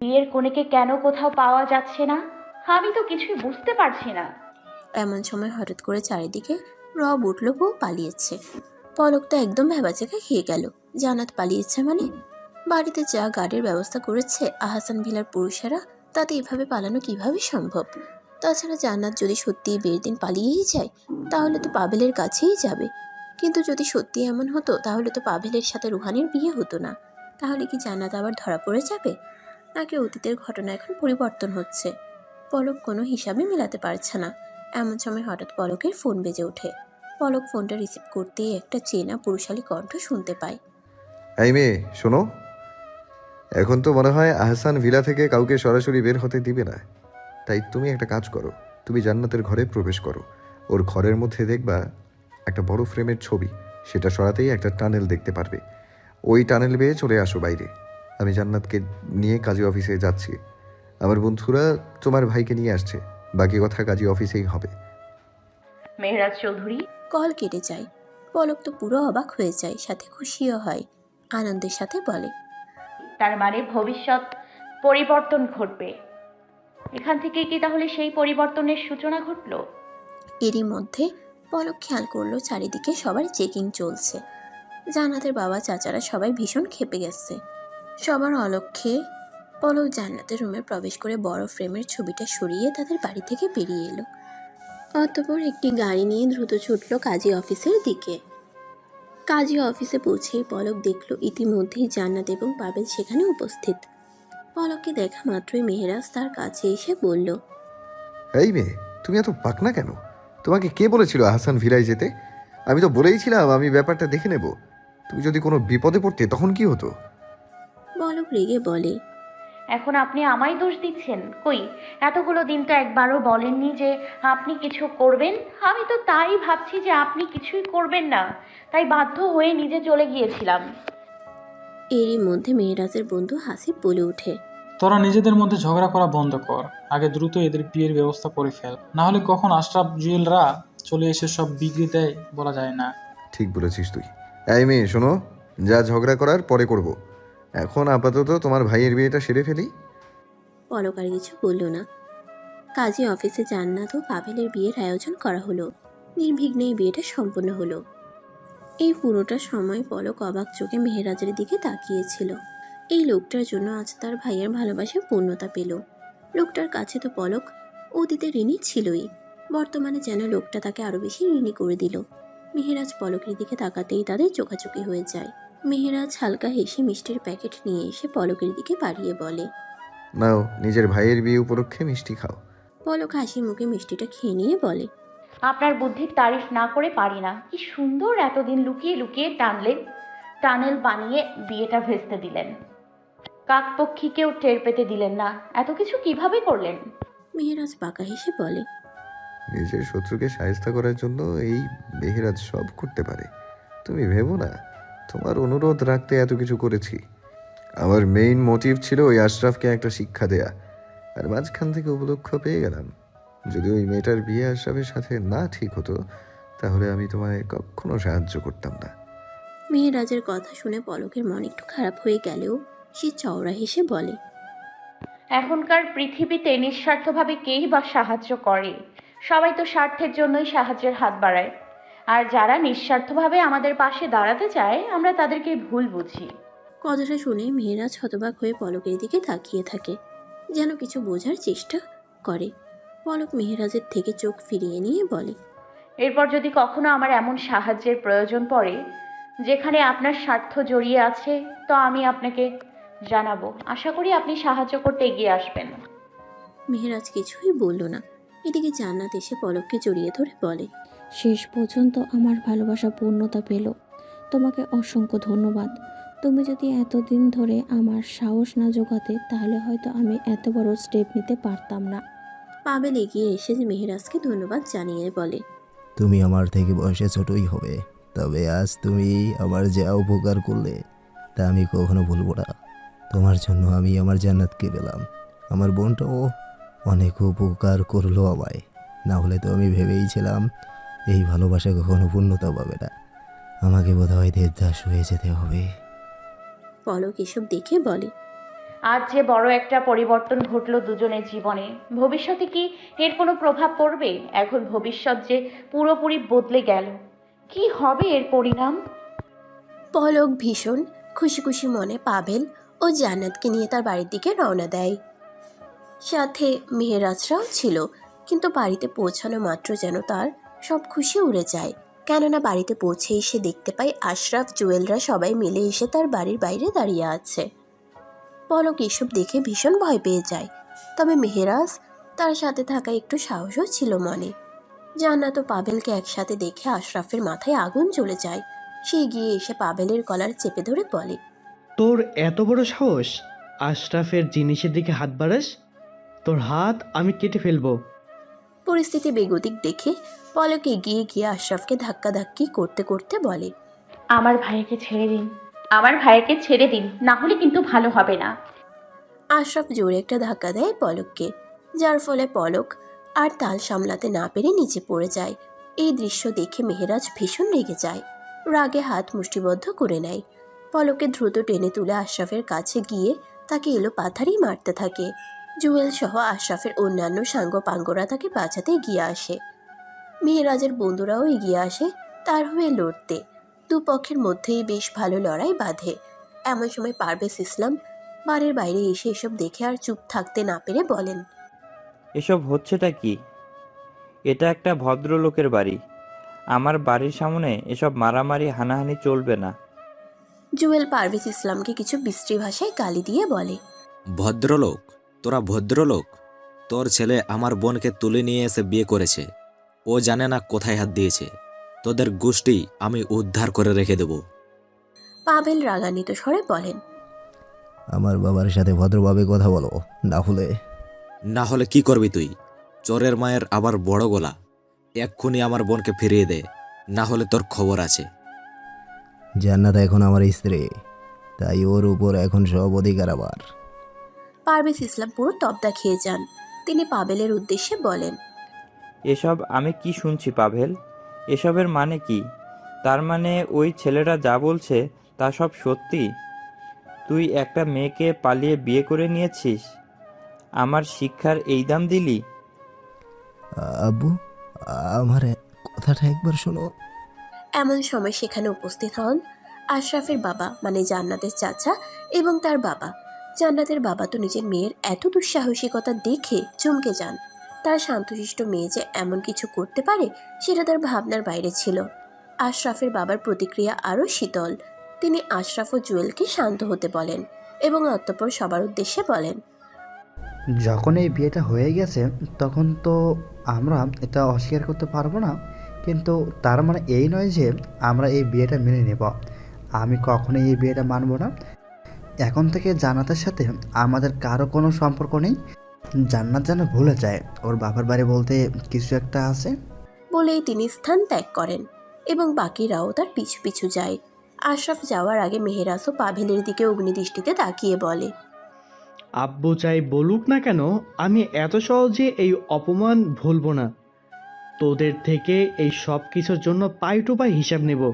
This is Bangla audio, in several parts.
বিয়ের কনেকে কেন কোথাও পাওয়া যাচ্ছে না? আমি তো কিছুই বুঝতে পারছি না। এমন সময় হঠাৎ করে চারিদিকে রব উঠল, বউ পালিয়েছে। পলক তো একদম ভেবাচেকা খেয়ে গেল। জান্নাত পালিয়েছে মানে? বাড়িতে যা গাড়ির ব্যবস্থা করেছে আহাসান ভিলার পুরুষেরা, তাতে এভাবে পালানো কীভাবে সম্ভব? তাছাড়া জান্নাত যদি সত্যিই বিয়ের দিন পালিয়েই যায়, তাহলে তো পাবেলের কাছেই যাবে। কিন্তু যদি সত্যি এমন হতো, তাহলে তো পাভেলের সাথে রুহানির বিয়ে হতো না। তাহলে কি জান্নাত আবার ধরা পড়ে যাবে? নাকি অতীতের ঘটনা এখন পরিবর্তন হচ্ছে? পলক কোনো হিসাবে মেলাতে পারছে না। এমন সময় হঠাৎ পলকের ফোন বেজে ওঠে। পলক ফোনটা রিসিভ করতেই একটা চেনা পুরুষালী কণ্ঠ শুনতে পায়। এই মেয়ে, শোনো। এখন তো মনে হয় আহসান ভিলা থেকে কাউকে সরাসরি বের হতে দিবে না। তাই তুমি একটা কাজ করো। তুমি জান্নাতের ঘরে প্রবেশ করো। ওর ঘরের মধ্যে দেখবা একটা বড় ফ্রেমের ছবি। সেটা সরাতেই একটা টানেল দেখতে পারবে। ওই টানেল বেয়ে চলে আসো বাইরে। আমি জান্নাতকে নিয়ে কাজী অফিসে যাচ্ছি। আমার বন্ধুরা তোমার ভাইকে নিয়ে আসছে। বাকি কথা কাজী অফিসেই হবে। মেহরাজ চৌধুরী। কল কেটে যায়। পলক তো পুরো অবাক হয়ে যায় সাথে খুশিও হয় আনন্দের সাথে বলে। তার মানে ভবিষ্যৎ পরিবর্তন ঘটবে। এখান থেকে কি তাহলে সেই পরিবর্তনের সূচনা ঘটলো? এরই মধ্যে পলক খেয়াল করল, চারিদিকে সবার চেকিং চলছে। জান্নাতের বাবা চাচারা সবাই ভীষণ ক্ষেপে গেছে। সবার অলক্ষ্যে পলক জান্নাতের রুমে প্রবেশ করে বড় ফ্রেমের ছবিটা সরিয়ে তাদের বাড়ি থেকে বেরিয়ে এলো। অতপর একটি গাড়ি নিয়ে দ্রুত ছুটল কাজী অফিসের দিকে। কাজী অফিসে পৌঁছেই পলক দেখল ইতিমধ্যেই জান্নাত এবং পাবেল সেখানে উপস্থিত। পলককে দেখা মাত্রই মেহেরাজ তার কাছে এসে বলল, এই মেয়ে, তুমি এত পাকনা কেন? তোমাকে কে বলেছিল আহসান ভিলায় যেতে? আমি তো বলেইছিলাম আমি ব্যাপারটা দেখে নেব। তুমি যদি কোনো বিপদে পড়তে তখন কি হতো? পলক রেগে বলে এখন আপনি আমায় দোষ দিচ্ছেন? কই? এতগুলো দিন তো একবারও বলেননি যে আপনি কিছু করবেন? আমি তো তাই ভাবছি যে আপনি কিছুই করবেন না। তাই বাধ্য হয়ে নিজে চলে গিয়েছিলাম। এরই মধ্যে মেহেরাজের বন্ধু হাসিব বলে ওঠে। তোরা নিজেদের মধ্যে ঝগড়া করা বন্ধ কর। আগে দ্রুত এদের বিয়ের ব্যবস্থা করে ফেল। না হলে কখন আশরাফ জুয়েলরা চলে এসে সব বিগড়ে দেয় বলা যায় না। ঠিক বলেছিস তুই। এই মেয়ে শোনো যা ঝগড়া করার পরে করব। এখন আপাতত তোমার ভাইয়ের বিয়েটা সেরে ফেলি। পলক আর কিছু বলল না। কাজী অফিসে জান্নাত ও পাভেলের বিয়ের আয়োজন করা হলো। নির্বিঘ্নে এই বিয়েটা সম্পন্ন হলো। এই পুরোটা সময় পলক অবাক চোখে মেহেরাজের দিকে তাকিয়েছিল। এই লোকটার জন্য আজ তার ভাইয়ের ভালোবাসা পূর্ণতা পেল। লোকটার কাছে তো পলক অতীতে ঋণী ছিলই। বর্তমানে যেন লোকটা তাকে আরও বেশি ঋণী করে দিল। মেহেরাজ পলকের দিকে তাকাতেই তাদের চোখাচোখি হয়ে যায়। মেহেরাজ হালকা হেসে মিষ্টির প্যাকেট নিয়ে এসে পলকের দিকে বাড়িয়ে বলে নাও নিজের ভাইয়ের বিয়ে উপলক্ষে মিষ্টি খাও। পলক হাসি মুখে মিষ্টিটা খেয়ে নিয়ে বলে আপনার বুদ্ধির তারিফ না করে পারি না। কি সুন্দর এতদিন লুকিয়ে লুকিয়ে টানলেন। টানেল বানিয়ে বিয়েটা ভেস্তে দিলেন। কাকপক্ষীকেও টের পেতে দিলেন না। এত কিছু কীভাবে করলেন? মেহেরাজ বাঁকা হেসে বলে নিজের শত্রুকে সাহায্য করার জন্য এই মেহেরাজ সব করতে পারে। তুমি ভেবো না তোমার অনুরোধ রাখতে এত কিছু করেছি। আমার মেইন মোটিভ ছিল ওই আশরাফকে একটা শিক্ষা দেয়া। আর মাঝখান থেকে উপলক্ষ পেয়ে গেলাম। যদি ওই মেয়েটার বিয়ে আশরাফের সাথে না ঠিক হতো তাহলে আমি তোমায় কখনো সাহায্য করতাম না। মেহেরাজের কথা শুনে পলকের মন একটু খারাপ হয়ে গেলেও সে চওড়া হেসে বলে এখনকার পৃথিবীতে নিঃস্বার্থভাবে কেই বা সাহায্য করে? সবাই তো স্বার্থের জন্যই সাহায্যের হাত বাড়ায়। আর যারা নিঃস্বার্থভাবে আমাদের পাশে দাঁড়াতে চায় আমরা তাদেরকে ভুল বুঝি। কথাটা শুনে মেহেরাজ হতবাক হয়ে পলকের দিকে তাকিয়ে থাকে যেন কিছু বোঝার চেষ্টা করে। পলক মেহেরাজের থেকে চোখ ফিরিয়ে নিয়ে বলে এরপর যদি কখনো আমার এমন সাহায্যের প্রয়োজন পড়ে যেখানে আপনার স্বার্থ জড়িয়ে আছে তো আমি আপনাকে জানাব। আশা করি আপনি সাহায্য করতে এগিয়ে আসবেন। মেহেরাজ কিছুই বলল না। এদিকে জান্নাত এসে পলককে জড়িয়ে ধরে বলে শেষ পর্যন্ত আমার ভালোবাসা পূর্ণতা পেল। তোমাকে অসংখ্য ধন্যবাদ। তুমি যদি এতদিন ধরে আমার সাহস না জোগাতে তাহলে হয়তো আমি এত বড় স্টেপ নিতে পারতাম না। পাবেল এগিয়ে এসে মেহেরাজকে ধন্যবাদ জানিয়ে বলে তুমি আমার থেকে বয়সে ছোটই হবে। তবে আজ তুমি আমার যা উপকার করলে তা আমি কখনো ভুলবো না। তোমার জন্য আমি আমার জান্নাতকে পেলাম আমার বোনটাও অনেক উপকার করল আমায়। না হলে তো আমি ভেবেইছিলাম এই ভালোবাসা কখনো পূর্ণতা পাবে না। আমাকে বোধ হয় দেবদাস হয়ে যেতে হবে। পলক এসব দেখে বলে আজ যে বড় একটা পরিবর্তন ঘটলো দুজনের জীবনে ভবিষ্যতে কি এর কোনো প্রভাব পড়বে? এখন ভবিষ্যৎ যে পুরোপুরি বদলে গেল কি হবে এর পরিণাম? পলক ভীষণ খুশি খুশি মনে পাভেল ও জান্নাতকে নিয়ে তার বাড়ির দিকে রওনা দেয়। সাথে মেহেরাজরাও ছিল, কিন্তু বাড়িতে পৌঁছানো মাত্র যেন তার সব খুশি উড়ে যায়। কেননা বাড়িতে পৌঁছে এসে দেখতে পায় আশরাফ, জুয়েলরা সবাই মিলে এসে তার বাড়ির বাইরে দাঁড়িয়ে আছে। পলক এসব দেখে ভীষণ ভয় পেয়ে যায়। তবে মেহেরাজ তার সাথে থাকা একটু সাহসও ছিল মনে। জান্নাত ও পাভেলকে একসাথে দেখে আশরাফের মাথায় আগুন চলে যায়। সে গিয়ে এসে পাভেলের কলার চেপে ধরে বলে তোর এত বড় সাহস? আশরাফের জিনিসের দিকে হাত বাড়াস তোর হাত আমি কেটে ফেলব। পরিস্থিতি বেগতিক দেখে পলক এগিয়ে গিয়ে আশরাফকে ধাক্কাধাক্কি করতে করতে বলে আমার ভাইকে ছেড়ে দিন। আমার ভাইকে ছেড়ে দিন না হলে কিন্তু ভালো হবে না। আশরাফ জোরে একটা ধাক্কা দেয় পলককে যার ফলে পলক আর তাল সামলাতে না পেরে নিচে পড়ে যায়। এই দৃশ্য দেখে মেহেরাজ ভীষণ রেগে যায় রাগে হাত মুষ্টিবদ্ধ করে নেয়। পলককে দ্রুত টেনে তুলে আশরাফের কাছে গিয়ে তাকে এলো পাথারি মারতে থাকে। জুয়েল সহ আশরাফের অন্যান্য সাঙ্গ পাঙ্গরা তাকে বাঁচাতে এগিয়ে আসে। মেহেরাজের বন্ধুরাও এগিয়ে আসে তার হয়ে লড়তে। দুপক্ষের মধ্যেই বেশ ভালো লড়াই বাঁধে। এমন সময় পারভেজ ইসলাম বাড়ির বাইরে এসে এসব দেখে আর চুপ থাকতে না পেরে বলেন, এসব হচ্ছেটা কি? এটা একটা ভদ্রলোকের বাড়ি। আমার বাড়ির সামনে এসব মারামারি, হানাহানি চলবে না। জুয়েল পারভেজ ইসলামকে কিছু বিশ্রী ভাষায় গালি দিয়ে বলে ভদ্রলোক তোরা ভদ্রলোক। তোর ছেলে আমার বোনকে তুলে নিয়ে এসে বিয়ে করেছে। ও জানে না কোথায় হাত দিয়েছে। তোদের গোষ্ঠী আমি উদ্ধার করে রেখে দেব। পাভেল রাগান্বিত স্বরে বলেন আমার বাবার সাথে ভদ্রভাবে কথা বলো না হলে না হলে কি করবি তুই? চোরের মায়ের আবার বড় গলা। এক্ষুনি আমার বোনকে ফিরিয়ে দে। না হলে তোর খবর আছে। জান্নাত এখন আমার স্ত্রী তাই ওর উপর এখন সব অধিকার আমার। পারভেজ ইসলাম পুরো তবদা খেয়ে যান। তিনি পাবেলের উদ্দেশ্যে বলেন এসব আমি কি শুনছি পাভেল? এসবের মানে কি? তার মানে ওই ছেলেরা যা বলছে তা সব সত্যি? তুই একটা মেয়েকে পালিয়ে বিয়ে করে নিয়েছিস? আমার শিক্ষার এই দাম দিলি? আব্বু আমার কথাটা একবার শোনো। এমন সময় সেখানে উপস্থিত হন আশরাফের বাবা মানে জান্নাতের চাচা এবং তার বাবা। জান্নাতের বাবা তো নিজের মেয়ের এত দুঃসাহসিকতা দেখে চমকে যান। তার শান্তশিষ্ট মেয়ে যে এমন কিছু করতে পারে, সেটা তার ভাবনার বাইরে ছিল। আশরাফের বাবার প্রতিক্রিয়া আরও শীতল। তিনি আশরাফ ও জুয়েলকে শান্ত হতে বলেন এবং অতঃপর সবার উদ্দেশ্যে বলেন, যখন এই বিয়েটা হয়ে গেছে, তখন তো আমরা এটা অস্বীকার করতে পারব না। কিন্তু তার মানে এই নয় যে আমরা এই বিয়েটা মেনে নেব। আমি কখনোই এই বিয়েটা মানব না। এখন থেকে জান্নাতের সাথে আমাদের কারও কোনো সম্পর্ক নেই। জান্নাত যেন ভুলে যায়। ওর বাবার বাড়ি বলতে কিছু একটা আছে? বলেই তিনি স্থান ত্যাগ করেন এবং বাকিরাও তার পিছু পিছু যায়। আশরাফ যাওয়ার আগে মেহেরাজ ও পাভেলের দিকে অগ্নিদৃষ্টিতে তাকিয়ে বলে আব্বু চাই বলুক না কেন আমি এত সহজে এই অপমান ভুলবো না। তোদের থেকে এই সব কিছুর জন্য পাই টু পাই হিসাব নেব।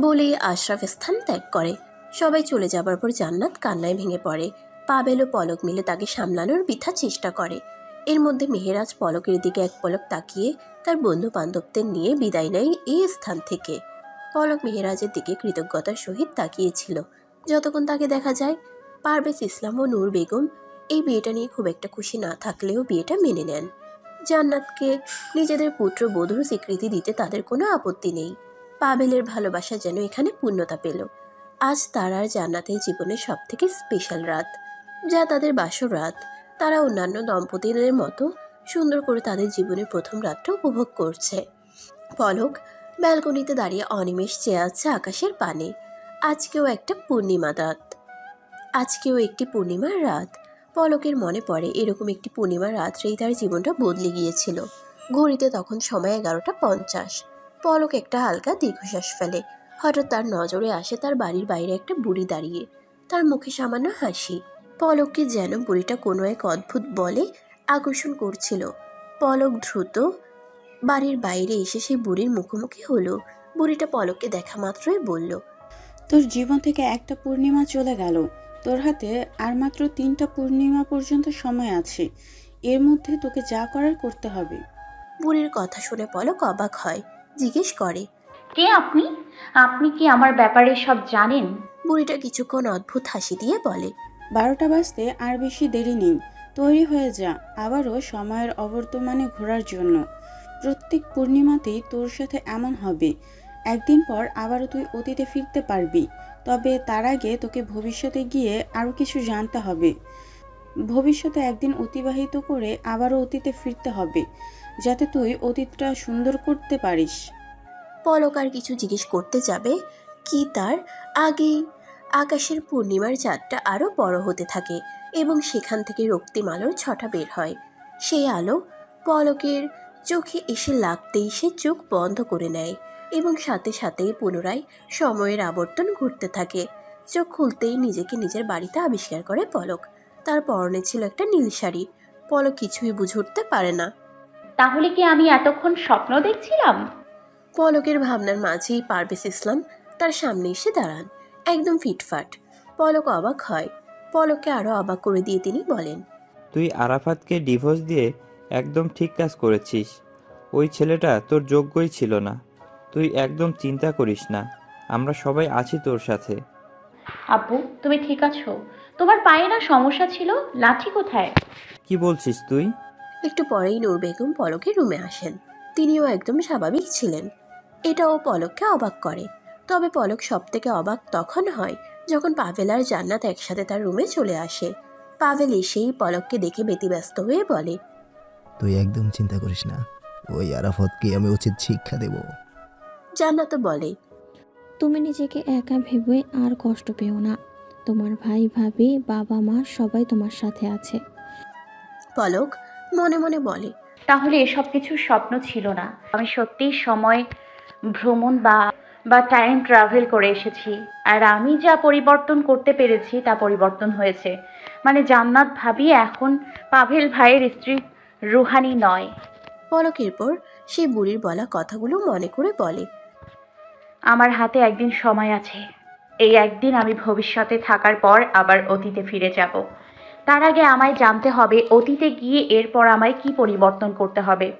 বলেই আশরাফ স্থান ত্যাগ করে। সবাই চলে যাবার পর জান্নাত কান্নায় ভেঙে পড়ে। পাবেল ও পলক মিলে তাকে সামলানোর বৃথা চেষ্টা করে। এর মধ্যে মেহেরাজ পলকের দিকে এক পলক তাকিয়ে তার বন্ধু বান্ধবদের নিয়ে বিদায় নেয় এই স্থান থেকে। পলক মেহেরাজের দিকে কৃতজ্ঞতার সহিত তাকিয়েছিল। যতক্ষণ তাকে দেখা যায়, পারভেজ ইসলাম ও নূর বেগম এই বিয়েটা নিয়ে খুব একটা খুশি না থাকলেও বিয়েটা মেনে নেন। জান্নাতকে নিজেদের পুত্র বধূর স্বীকৃতি দিতে তাদের কোনো আপত্তি নেই। পাবেলের ভালোবাসা যেন এখানে পূর্ণতা পেল। আজ তার আর জান্নাতের জীবনের সব থেকে স্পেশাল রাত। যা তাদের বাসর রাত। তারা অন্যান্য দম্পতিদের মতো সুন্দর করে তাদের জীবনের প্রথম রাতটা উপভোগ করছে। পলক, ব্যালকনিতে দাঁড়িয়ে অনিমেষ চেয়ে আছে আকাশের পানে। আজকেও একটা পূর্ণিমা রাত। আজকেও একটি পূর্ণিমার রাত। পলকের মনে পড়ে এরকম একটি পূর্ণিমার রাত্রেই তার জীবনটা বদলে গিয়েছিল। ঘড়িতে তখন সময় এগারোটা পঞ্চাশ। পলক একটা হালকা দীর্ঘশ্বাস ফেলে। হঠাৎ তার নজরে আসে তার বাড়ির বাইরে একটা বুড়ি দাঁড়িয়ে। তার মুখে সামান্য হাসি। পলককে যেন বুড়িটা কোনো এক অদ্ভুত বলে আকর্ষণ করছিল। পলক দ্রুত বাড়ির বাইরে এসে সেই বুড়ির মুখোমুখি হলো। বুড়িটা পলককে দেখা মাত্রই বলল, তোর জীবন থেকে একটা পূর্ণিমা চলে গেল। তোর হাতে আর মাত্র তিনটা পূর্ণিমা পর্যন্ত সময় আছে। এর মধ্যে তোকে যা করার করতে হবে। বুড়ির কথা শুনে পলক অবাক হয়। জিজ্ঞেস করে কে আপনি? আপনি কি আমার ব্যাপারে সব জানেন? বুড়িটা কিছুক্ষণ অদ্ভুত হাসি দিয়ে বলে বারোটা বাজতে আর বেশি দেরি নেই। তৈরি হয়ে যা আবারও সময়ের অবর্তমানে ঘোরার জন্য। প্রত্যেক পূর্ণিমাতেই তোর সাথে এমন হবে। একদিন পর আবারও তুই অতীতে ফিরতে পারবি। তবে তার আগে তোকে ভবিষ্যতে গিয়ে আরও কিছু জানতে হবে। ভবিষ্যতে একদিন অতিবাহিত করে আবারও অতীতে ফিরতে হবে, যাতে তুই অতীতটা সুন্দর করতে পারিস। পলক আর কিছু জিজ্ঞেস করতে যাবে, কি তার? আগেই আকাশের পূর্ণিমার চাঁদটা আরও বড় হতে থাকে এবং সেখান থেকে রক্তিম আলোর ছটা বের হয়। সেই আলো পলকের চোখে এসে লাগতেই সে চোখ বন্ধ করে নেয়। এবং সাথে সাথেই পুনরায় সময়ের আবর্তন ঘুরতে থাকে। চোখ খুলতেই নিজেকে নিজের বাড়িতে আবিষ্কার করে পলক। তার পরনে ছিল একটা নীল শাড়ি। পলক কিছুই বুঝে উঠতে পারে না। তাহলে কি আমি এতক্ষণ স্বপ্ন দেখছিলাম? পলকের ভাবনার মাঝেই পারভেজ ইসলাম তার সামনে এসে দাঁড়ান একদম ফিটফাট। পলক অবাক হয়। পলককে আরও অবাক করে দিয়ে তিনি বলেন তুই আরাফাতকে ডিভোর্স দিয়ে একদম ঠিক কাজ করেছিস। ওই ছেলেটা তোর যোগ্যই ছিল না। তুই একদম চিন্তা করিস না আমরা সবাই আছি তোর সাথে। আব্বু তুমি ঠিক আছো? তোমার পায়ে না সমস্যা ছিল? লাঠি কোথায়? কি বলছিস তুই? একটু পরেই নূর বেগম পলকের রুমে আসেন। তিনিও একদম স্বাভাবিক ছিলেন। এটাও পলককে অবাক করে। তবে পলক সব থেকে অবাক তখন হয় যখন পাভেল আর জান্নাত একসাথে তার রুমে চলে আসে। পাভেল এসেই পলককে দেখে ব্যতিব্যস্ত হয়ে বলে তুই একদম চিন্তা করিস না। ওই আরাফতকে আমি উচিত শিক্ষা দেব। জান্নাতও বলে। তুমি নিজেকে একা ভেবে আর কষ্ট পেও না। তোমার ভাই ভাবি বাবা মা সবাই তোমার সাথে আছে। পলক মনে মনে বলে। তাহলে এসব কিছু স্বপ্ন ছিল না। আমি সত্যি সময় ভ্রমণ বা বা টাইম ট্রাভেল করে এসেছি। আর আমি যা পরিবর্তন করতে পেরেছি তা পরিবর্তন হয়েছে। মানে জান্নাত ভাবি এখন পাভেল ভাইয়ের স্ত্রী রুহানি নয়। পলকের পর সেই বুড়ির বলা কথাগুলো মনে করে বলে। আমার হাতে একদিন সময় আছে। এই একদিন আমি ভবিষ্যতে থাকার পর আবার অতীতে ফিরে যাব। তার আগে আমায় জানতে হবে অতীতে গিয়ে এরপর আমায় কি পরিবর্তন করতে হবে।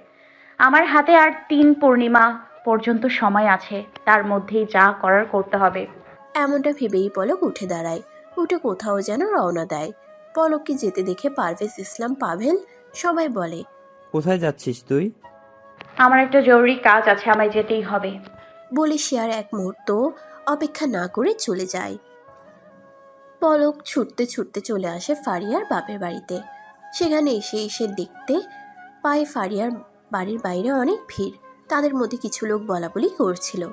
আমার হাতে আর তিন পূর্ণিমা পর্যন্ত সময় আছে তার মধ্যেই যা করার করতে হবে। এমনটা ভেবেই পলক উঠে দাঁড়ায়। উঠে কোথাও যেন রওনা দেয়। পলককে যেতে দেখে পারভেজ ইসলাম পাভেল সবাই বলে কোথায় যাচ্ছিস তুই? আমার একটা জরুরি কাজ আছে আমায় যেতেই হবে। বলে সে আর এক মুহূর্ত অপেক্ষা না করে চলে যায়। পলক ছুটতে ছুটতে চলে আসে ফারিয়ার বাপের বাড়িতে। সেখানে এসে এসে দেখতে পায় ফারিয়ার বাড়ির বাইরে অনেক ভিড়। তাদের মধ্যে কিছু লোক বলা বলি করছিল।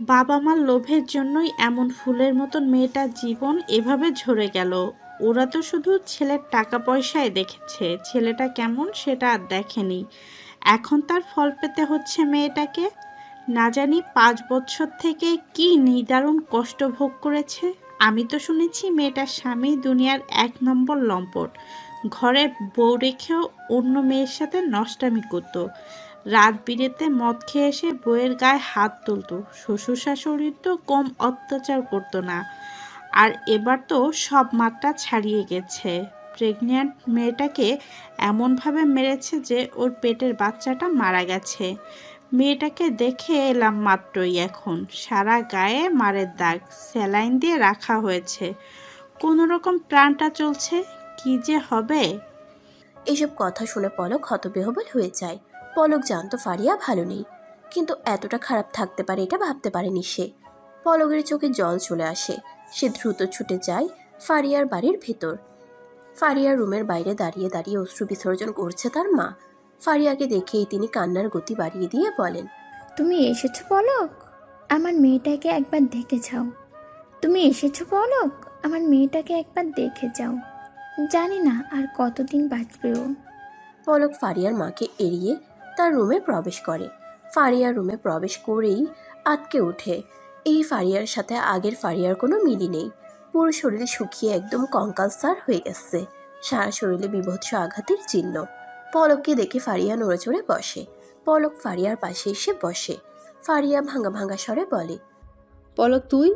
বাবা মার লোভের জন্যই এমন ফুলের মতন মেয়েটার জীবন এভাবে ঝরে গেল। ওরা তো শুধু ছেলের টাকা পয়সায় দেখেছে। ছেলেটা কেমন সেটা আর দেখেনি। এখন তার ফল পেতে হচ্ছে মেয়েটাকে। না জানি পাঁচ বছর থেকে কি নিদারুণ কষ্ট ভোগ করেছে। আমি তো শুনেছি মেয়েটার স্বামী দুনিয়ার এক নম্বর লম্পট। ঘরে বউ রেখেও অন্য মেয়ের সাথে নষ্টামি করতো। রাত বিরেতে মদ খেয়ে এসে বইয়ের গায়ে হাত তুলতো। শ্বশুর শাশুড়ি তো কম অত্যাচার করতো না। আর এবার তো সব মাত্রা ছাড়িয়ে গেছে। প্রেগন্যান্ট মেয়েটাকে এমনভাবে মেরেছে যে ওর পেটের বাচ্চাটা মারা গেছে। মেয়েটাকে দেখে এলাম মাত্রই এখন। সারা গায়ে মারের দাগ, স্যালাইন দিয়ে রাখা হয়েছে। কোনো রকম প্রাণটা চলছে? কি যে হবে? এসব কথা শুনে পলক হতবিহবল হয়ে যায়। পলক জানতো ফারিয়া ভালো নেই, কিন্তু এতটা খারাপ থাকতে পারে এটা ভাবতে পারেনি সে। পলকের চোখে জল চলে আসে। সে দ্রুত ছুটে যায় ফারিয়ার বাড়ির ভেতর। ফারিয়ার রুমের বাইরে দাঁড়িয়ে দাঁড়িয়ে অশ্রু বিসর্জন করছে তার মা। ফারিয়াকে দেখেই তিনি কান্নার গতি বাড়িয়ে দিয়ে বলেন তুমি এসেছ পলক? আমার মেয়েটাকে একবার দেখে যাও। তুমি এসেছ পলক? আমার মেয়েটাকে একবার দেখে যাও। জানি না আর কতদিন বাঁচবে ও। পলক ফারিয়ার মাকে এড়িয়ে তার রুমে প্রবেশ করে। ফারিয়ার রুমে প্রবেশ করেই আটকে ওঠে। এই ফারিয়ার সাথে আগের ফারিয়ার কোনো মিলই নেই। পুরো শরীরে শুকিয়ে একদম কঙ্কাল কঙ্কালসার হয়ে গেছে। সারা শরীরে বিভৎস আঘাতের চিহ্ন। পলককে দেখে ফারিয়া নড়েচড়ে বসে। পলক ফারিয়ার পাশে এসে বসে। ফারিয়া ভাঙা ভাঙা স্বরে বলে, পলক তুই?